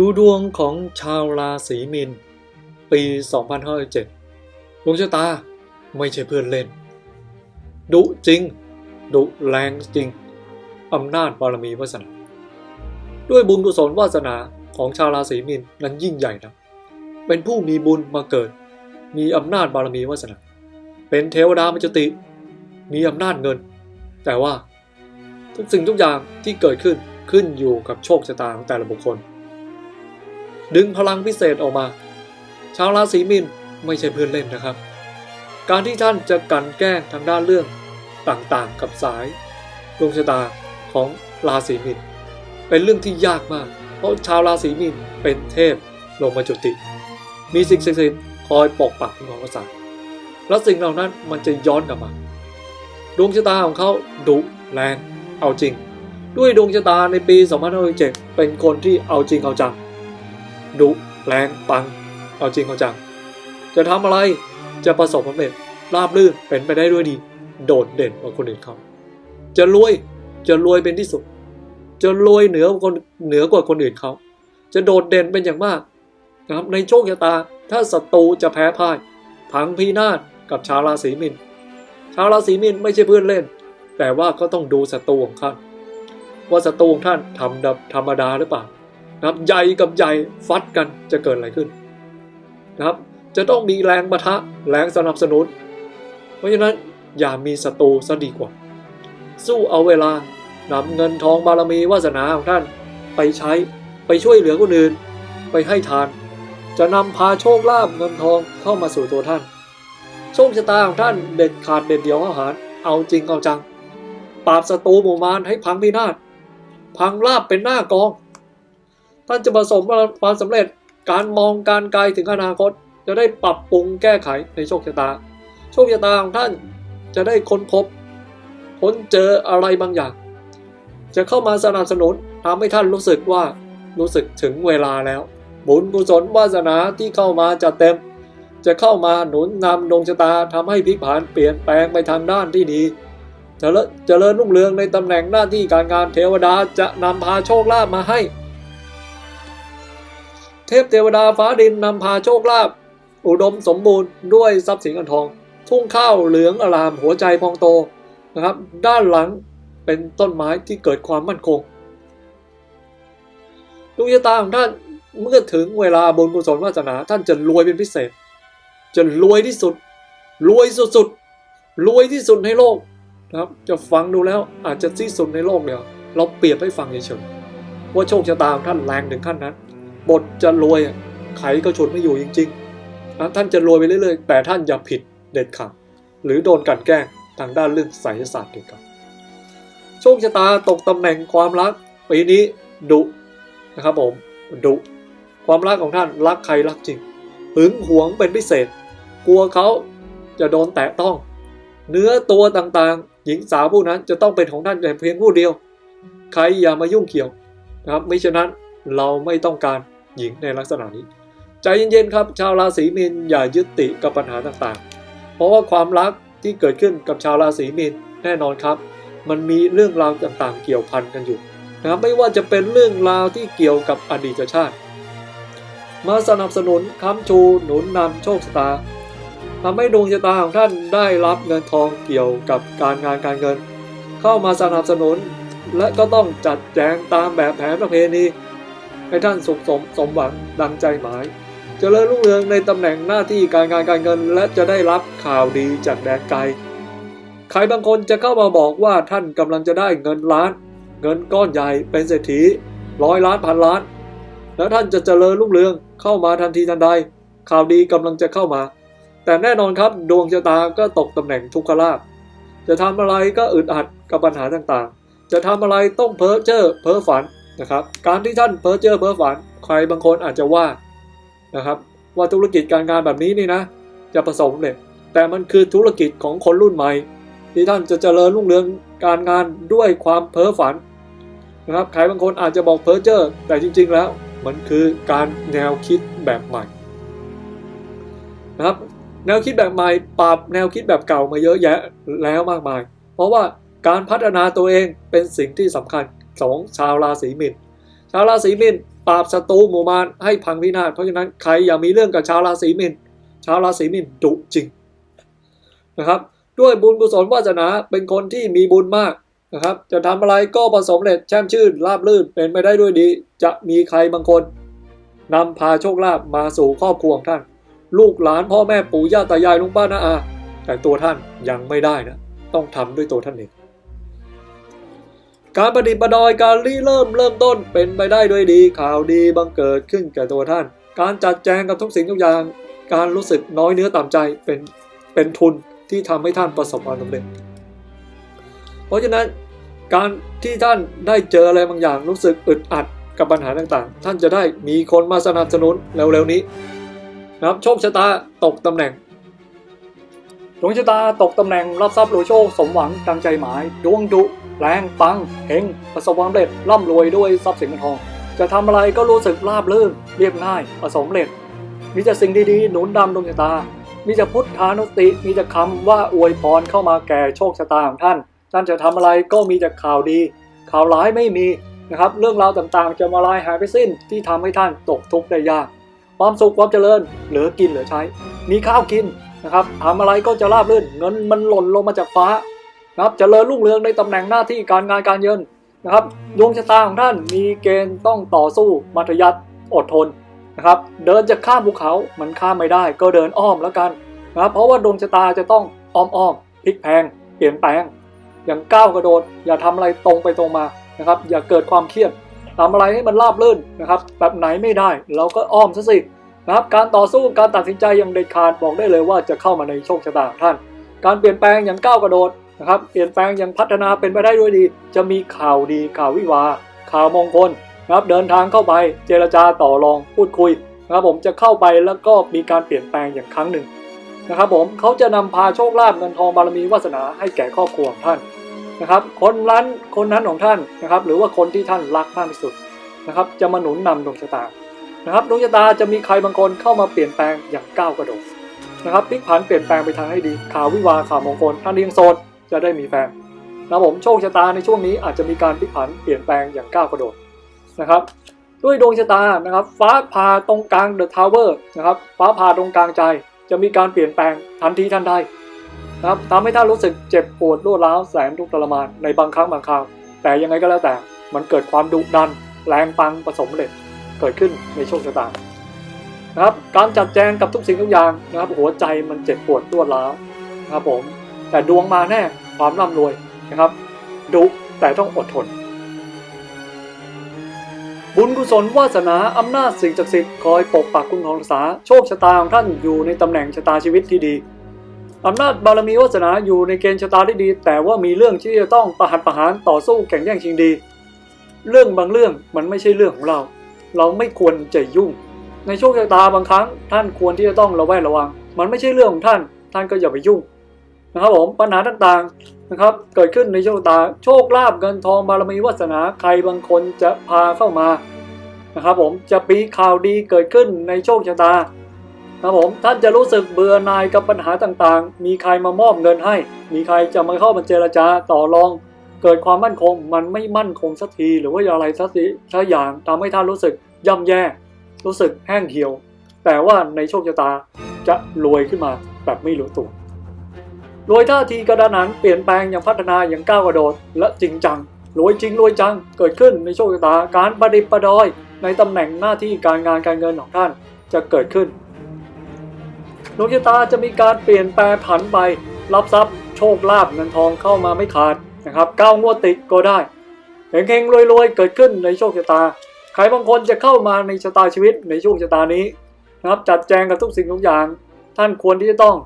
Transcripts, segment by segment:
ดูดวงของชาวราศีมีนปี 2507ดวงชะตาไม่ใช่เพื่อนเล่น ดุจริง ดุแรงจริง อำนาจบารมีวาสนา ด้วยบุญกุศลวาสนาของชาวราศีมีนนั้นยิ่งใหญ่นะเป็นผู้มีบุญมาเกิด มีอำนาจบารมีวาสนา เป็นเทวดามจติ มีอำนาจเงิน แต่ว่า ทุกสิ่งทุกอย่างที่เกิดขึ้นขึ้นอยู่กับโชคชะตาของแต่ละบุคคล ดึงพลังพิเศษออกมา ชาวราศีมีนไม่ใช่เพื่อนเล่นนะครับ การที่ท่านจะกันแกล้งทางด้านเรื่องต่างๆ กับสายดวงชะตาของราศีมีนเป็นเรื่องที่ยากมาก เพราะชาวราศีมีนเป็นเทพลงมาจุติ มีสิ่งศักดิ์สิทธิ์คอยปกปักคุ้มครองรักษาแล้วสิ่งเหล่านั้นมันจะย้อนกลับมาดวงชะตาของเขาดุแรงเอาจริง ด้วยดวงชะตาในปี 2507เป็นคนที่เอาจริงเอาจัง ดุแรงปัง เอาจริงเอาจัง จะทำอะไรจะประสบความสำเร็จราบรื่นเป็นไปได้ด้วยดี โดดเด่นกว่าคนอื่นเขาจะรวยจะรวยเป็นที่สุด จะรวยเหนือกว่าคนเหนือกว่าคนอื่นเขาจะโดดเด่นเป็นอย่างมากนะครับในโชคชะตา ถ้าศัตรูจะแพ้พ่ายพังพินาศกับชาวราศีมินชาวราศีมินไม่ใช่เพื่อนเล่น แต่ว่าก็ต้องดูศัตรูของท่านว่าศัตรูของท่านทำแบบธรรมดาหรือเปล่า นะครับใหญ่กับใหญ่ฟัดกันจะเกิดอะไรขึ้นนะครับ จะต้องมีแรงปะทะแรงสนับสนุน เพราะฉะนั้นอย่ามีศัตรูซะดีกว่า สู้เอาเวลานำเงินทองบารมีวาสนาของท่านไปใช้ไปช่วยเหลือคนอื่น ไปให้ทาน จะนำพาโชคลาภเงินทองเข้ามาสู่ตัวท่าน โชคชะตาของท่านเด็ดขาดเด็ดเดี่ยวเข้าหาร เอาจริงเอาจัง ปราบศัตรูหมู่มารให้พังพินาศพังลาบเป็นหน้ากอง ท่านจะประสบความสำเร็จการมองการไกลถึงอนาคต จะได้ปรับปรุงแก้ไขในโชคชะตา โชคชะตาของท่านจะได้ค้นพบค้นเจออะไรบางอย่าง จะเข้ามาสนับสนุนทำให้ท่านรู้สึกว่ารู้สึกถึงเวลาแล้ว บุญกุศลวาสนาที่เข้ามาจะเต็ม จะเข้ามาหนุนนำดวงชะตาทำให้พลิกผันเปลี่ยนแปลงไปทางด้านที่ดีเจริญเจริญรุ่งเรืองในตำแหน่งหน้าที่การงานเทวดาจะนำพาโชคลาภมาให้ เทพเทวดาฟ้าดินนำพาโชคลาภอุดมสมบูรณ์ด้วยทรัพย์สินเงินทอง ทุ่งข้าวเหลืองอลามหัวใจพองโตนะครับ ด้านหลังเป็นต้นไม้ที่เกิดความมั่นคงดวงชะตาของท่านเมื่อถึงเวลาบุญกุศลวาสนา ท่านจะรวยเป็นพิเศษ จะรวยที่สุด รวยสุดๆรวยที่สุดในโลกนะครับ จะฟังดูแล้วอาจจะที่สุดในโลกเดียวเราเปรียบให้ฟังเฉยๆว่าโชคชะตาของท่านแรงถึงขั้นนั้น บทจะรวยอะใครก็ชนไม่อยู่จริงๆนะท่านจะรวยไปเรื่อยๆ แต่ท่านอย่าผิดเด็ดขาดหรือโดนกันแกล้งทางด้านเรื่องไสยศาสตร์เด็ดขาดโชคชะตาตกตำแหน่งความรักปีนี้ดุนะครับผมดุความรักของท่านรักใครรักจริงหึงหวงเป็นพิเศษ กลัวเขาจะโดนแตะต้อง เนื้อตัวต่างๆ หญิงสาวผู้นั้นจะต้องเป็นของท่านแต่เพียงผู้เดียว ใครอย่ามายุ่งเกี่ยวนะครับไม่ฉะนั้นเราไม่ต้องการ หญิงในลักษณะนี้ ใจเย็นๆครับ ชาวราศีมีนอย่ายึดติดกับปัญหาต่างๆ เพราะว่าความรักที่เกิดขึ้นกับชาวราศีมีนแน่นอนครับ มันมีเรื่องราวต่างๆ เกี่ยวพันกันอยู่นะครับไม่ว่าจะเป็นเรื่องราวที่เกี่ยวกับอดีตชาติ มาสนับสนุนค้ำชูหนุนนำโชคชะตาทำให้ดวงชะตาของท่านได้รับเงินทองเกี่ยวกับการงานการเงิน เข้ามาสนับสนุน และก็ต้องจัดแจงตามแบบแผนประเพณี ให้ท่านสุขสมสมหวังดังใจหมายจเจริญรุ่งเรืองในตำแหน่งหน้าที่การงานการเงิน และจะได้รับข่าวดีจากแดนไกล ใครบางคนจะเข้ามาบอกว่าท่านกำลังจะได้เงินล้าน เงินก้อนใหญ่เป็นเศรษฐีร้อยล้านพันล้าน แล้วท่านจะเจริญรุ่งเรืองเข้ามาทันทีทันใด ข่าวดีกำลังจะเข้ามา แต่แน่นอนครับดวงชะตาก็ตกตำแหน่งทุกขลาภจะทำอะไรก็อึดอัดกับปัญหาต่างๆ จะทำอะไรต้องเพ้อเจ้อเพ้อฝัน นะครับ การที่ท่านเพ้อเจ้อเพ้อฝัน ใครบางคนอาจจะว่านะครับ ว่าธุรกิจการงานแบบนี้นี่นะ จะประสบความเร็จแต่มันคือธุรกิจของคนรุ่นใหม่ ที่ท่านจะเจริญรุ่งเรืองการงานด้วยความเพ้อฝันนะครับ ใครบางคนอาจจะบอกเพ้อเจ้อแต่จริง ๆ แล้ว มันคือการแนวคิดแบบใหม่นะครับแนวคิดแบบใหม่ปรับแนวคิดแบบเก่ามาเยอะแยะแล้วมากมาย เพราะว่าการพัฒนาตัวเองเป็นสิ่งที่สำคัญ ของชาวราศีมีนชาวราศีมีนปราบศัตรูหมู่มารให้พังพินาศเพราะฉะนั้นใครอย่ามีเรื่องกับชาวราศีมีนชาวราศีมีนดุจริงนะครับด้วยบุญกุศลวาสนาเป็นคนที่มีบุญมากนะครับ จะทำอะไรก็ประสบเร็จแช่มชื่นราบรื่นเป็นไปได้ด้วยดี จะมีใครบางคนนำพาโชคลาภมาสู่ครอบครัวท่าน ลูกหลานพ่อแม่ปู่ย่าตายายลุงป้าน้าอาแต่ตัวท่านยังไม่ได้นะ ต้องทำด้วยตัวท่านเอง การประดิษฐ์ประดอยการริเริ่มเริ่มต้นเป็นไปได้ด้วยดีข่าวดีบังเกิดขึ้นแก่ตัวท่าน การจัดแจงกับทุกสิ่งทุกอย่าง การรู้สึกน้อยเนื้อต่ำใจเป็นเป็นทุนที่ทำให้ท่านประสบความสำเร็จ เพราะฉะนั้นการที่ท่านได้เจออะไรบางอย่างรู้สึกอึดอัดกับปัญหาต่างๆ ท่านจะได้มีคนมาสนับสนุนเร็วๆนี้นะครับโชคชะตาตกตำแหน่งดวงชะตาตกตำแหน่งรับทรัพย์รวยโชคสมหวังดังใจหมายดวงดุ แรงปังเฮงประสบความสำเร็จร่ำรวยด้วยทรัพย์สินเงินทอง จะทำอะไรก็รู้สึกราบรื่นเรียบง่ายประสบความสำเร็จ มีแต่สิ่งดีๆหนุนดำดวงชะตา มีแต่พุทธานุสติมีแต่คำว่าอวยพรเข้ามาแก่โชคชะตาของท่านท่านจะทำอะไรก็มีแต่ข่าวดี ข่าวร้ายไม่มีนะครับเรื่องราวต่างๆ จะมาลายหายไปสิ้นที่ทำให้ท่านตกทุกข์ได้ยาก ความสุขความเจริญเหลือกินเหลือใช้ มีข้าวกินนะครับทำอะไรก็จะราบรื่นเงินมันหล่นลงมาจากฟ้า นะครับเจริญรุ่งเรืองในตำแหน่งหน้าที่การงานการเงินนะครับดวงชะตาของท่านมีเกณฑ์ต้องต่อสู้มัธยัติอดทนนะครับเดินจะข้ามภูเขามันข้ามไม่ได้ ก็เดินอ้อมแล้วกันนะครับเพราะว่าดวงชะตาจะต้องอ้อมอ้อมพลิกแพงเปลี่ยนแปลง อย่างก้าวกระโดด อย่าทำอะไรตรงไปตรงมานะครับอย่าเกิดความเครียดทำอะไรให้มันราบรื่นนะครับแบบไหนไม่ได้เราก็อ้อมซะสินะครับการต่อสู้การตัดสินใจอย่างเด็ดขาดบอกได้เลยว่าจะเข้ามาในโชคชะตาของท่าน การเปลี่ยนแปลงอย่างก้าวกระโดด นะครับเปลี่ยนแปลงย่างพัฒนาเป็นไปได้ด้วยดี จะมีข่าวดีข่าววิวา ข่าวมงคลนะครับเดินทางเข้าไปเจรจาต่อรองพูดคุยนะครับผมจะเข้าไปแล้วก็มีการเปลี่ยนแปลงอย่างครั้งหนึ่งนะครับผมเขาจะนำพาโชคลาภเงินทองบารมีวาสนาให้แก่ครอบครัวของท่านนะครับคนนั้นคนนั้นของท่านนะครับหรือว่าคนที่ท่านรักมากที่สุดนะครับจะมาหนุนนำดวงชะตานะครับดวงชะตาจะมีใครบางคนเข้ามาเปลี่ยนแปลงอย่างก้าวกระโดดนะครับพลิกผันเปลี่ยนแปลงไปทางให้ดีข่าววิวาข่าวมงคลท่านเลี้ยงโสด จะได้มีแฟนนะผมโชคชะตาในช่วงนี้อาจจะมีการพลิกผันเปลี่ยนแปลงอย่างก้าวกระโดดนะครับ ด้วยดวงชะตานะครับ ฟ้าผ่าตรงกลางเดอะทาวเวอร์นะครับ ฟ้าผ่าตรงกลางใจ จะมีการเปลี่ยนแปลงทันทีทันใดนะครับทำให้ท่านรู้สึกเจ็บปวดรวดร้าวแสนทุกข์ทรมานในบางครั้งบางคราวแต่ยังไงก็แล้วแต่มันเกิดความดุดัน แรงปังผสมเร็จเกิดขึ้นในโชคชะตานะครับการจัดแจงกับทุกสิ่งทุกอย่างนะครับหัวใจมันเจ็บปวดรวดร้าวนะครับผม แต่ดวงมาแน่ความร่ำรวยนะครับดุแต่ต้องอดทน บุญกุศลวาสนาอำนาจสิ่งศักดิ์สิทธิ์คอยปกปักคุ้มครองรักษาโชคชะตาของท่านอยู่ในตำแหน่งชะตาชีวิตที่ดีอำนาจบารมีวาสนาอยู่ในเกณฑ์ชะตาที่ดี แต่ว่ามีเรื่องที่จะต้องประหัตประหารต่อสู้แข่งแย่งชิงดี เรื่องบางเรื่องมันไม่ใช่เรื่องของเรา เราไม่ควรจะยุ่ง ในโชคชะตาบางครั้ง ท่านควรที่จะต้องระแวดระวัง มันไม่ใช่เรื่องของท่าน ท่านก็อย่าไปยุ่ง นะครับผมปัญหาต่างๆนะครับ เกิดขึ้นในโชคชะตาโชคลาภเงินทองบารมีวาสนาใครบางคนจะพาเข้ามานะครับผมจะปีข่าวดีเกิดขึ้นในโชคชะตานะครับผมท่านจะรู้สึกเบื่อหน่ายกับปัญหาต่างๆ มีใครมามอบเงินให้ มีใครจะมาเข้ามาเจรจาต่อรอง เกิดความมั่นคงมันไม่มั่นคงสักทีหรือว่าอะไรสักทีสักอย่างทำให้ท่านรู้สึกย่ำแย่ รู้สึกแห้งเหี่ยว แต่ว่าในโชคชะตาจะรวยขึ้นมาแบบไม่รู้ตัว รวยท่าทีกระดานหันเปลี่ยนแปลงอย่างพัฒนาอย่างก้าวกระโดด และจริงจังรวยจริงรวยจังเกิดขึ้นในโชคชะตาการประดิษฐ์ประดอย ในตำแหน่งหน้าที่การงานการเงินของท่านจะเกิดขึ้นดวงชะตาจะมีการเปลี่ยนแปลงผันไป รับทรัพย์โชคลาภเงินทองเข้ามาไม่ขาดนะครับก้าวงวดติดก็ได้เฮงๆรวยๆเกิดขึ้นในโชคชะตาใครบางคนจะเข้ามาในชะตาชีวิตในช่วงชะตานี้นะครับจัดแจงกับทุกสิ่งทุกอย่าง ท่านควรที่จะต้อง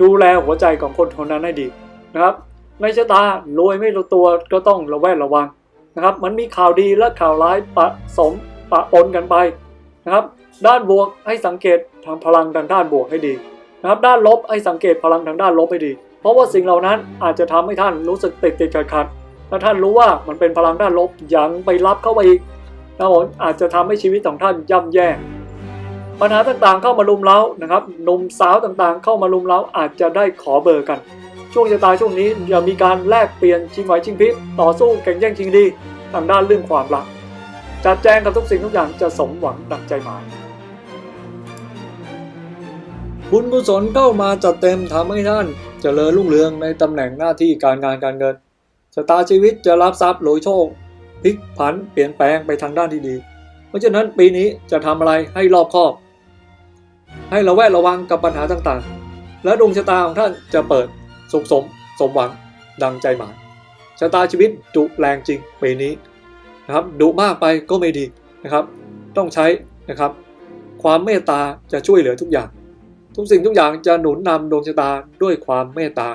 ดูแลหัวใจของคนคนนั้นให้ดีนะครับ ในชะตารวยไม่รู้ตัวก็ต้องระแวดระวังนะครับ มันมีข่าวดีและข่าวร้ายปะสมปะปนกันไปนะครับ ด้านบวกให้สังเกตทางพลังทางด้านบวกให้ดีนะครับ ด้านลบให้สังเกตพลังทางด้านลบให้ดี เพราะว่าสิ่งเหล่านั้นอาจจะทำให้ท่านรู้สึกติดติดขัดขัดถ้าท่านรู้ว่ามันเป็นพลังด้านลบยังไปรับเข้าไปอีกนะผมอาจจะทำให้ชีวิตของท่านย่ำแย่ ปัญหาต่างๆเข้ามาลุมเล้านะครับหนุ่มสาวต่างๆ เข้ามาลุมเล้าอาจจะได้ขอเบอร์กัน ช่วงชะตาช่วงนี้จะมีการแลกเปลี่ยนชิงไหวชิงพริบต่อสู้แข่งแย่งชิงดีทางด้านเรื่องความรักจัดแจงกับทุกสิ่งทุกอย่างจะสมหวังดังใจหมายบุญกุศลเข้ามาจัดเต็มทำให้ท่านเจริญรุ่งเรืองในตำแหน่งหน้าที่การงานการเงินชะตาชีวิตจะรับทรัพย์หลยโชคพลิกผันเปลี่ยนแปลงไปทางด้านที่ดี เพราะฉะนั้นปีนี้จะทำอะไรให้รอบคอบ ให้ระแวดระวังกับปัญหาต่างๆ และดวงชะตาของท่านจะเปิดสุขสม สมหวังดังใจหมายชะตาชีวิตดุแรงจริงปีนี้นะครับดุมากไปก็ไม่ดีนะครับ ต้องใช้นะครับ ความเมตตาจะช่วยเหลือทุกอย่าง ทุกสิ่งทุกอย่างจะหนุนนำดวงชะตาด้วยความเมตตา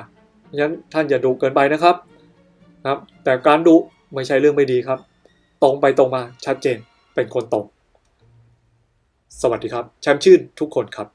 เพราะฉะนั้นท่านอย่าดุเกินไปนะครับนะครับ แต่การดุไม่ใช่เรื่องไม่ดีครับ ตรงไปตรงมาชัดเจนเป็นคนตรง สวัสดีครับ แชมป์ชื่นทุกคนครับ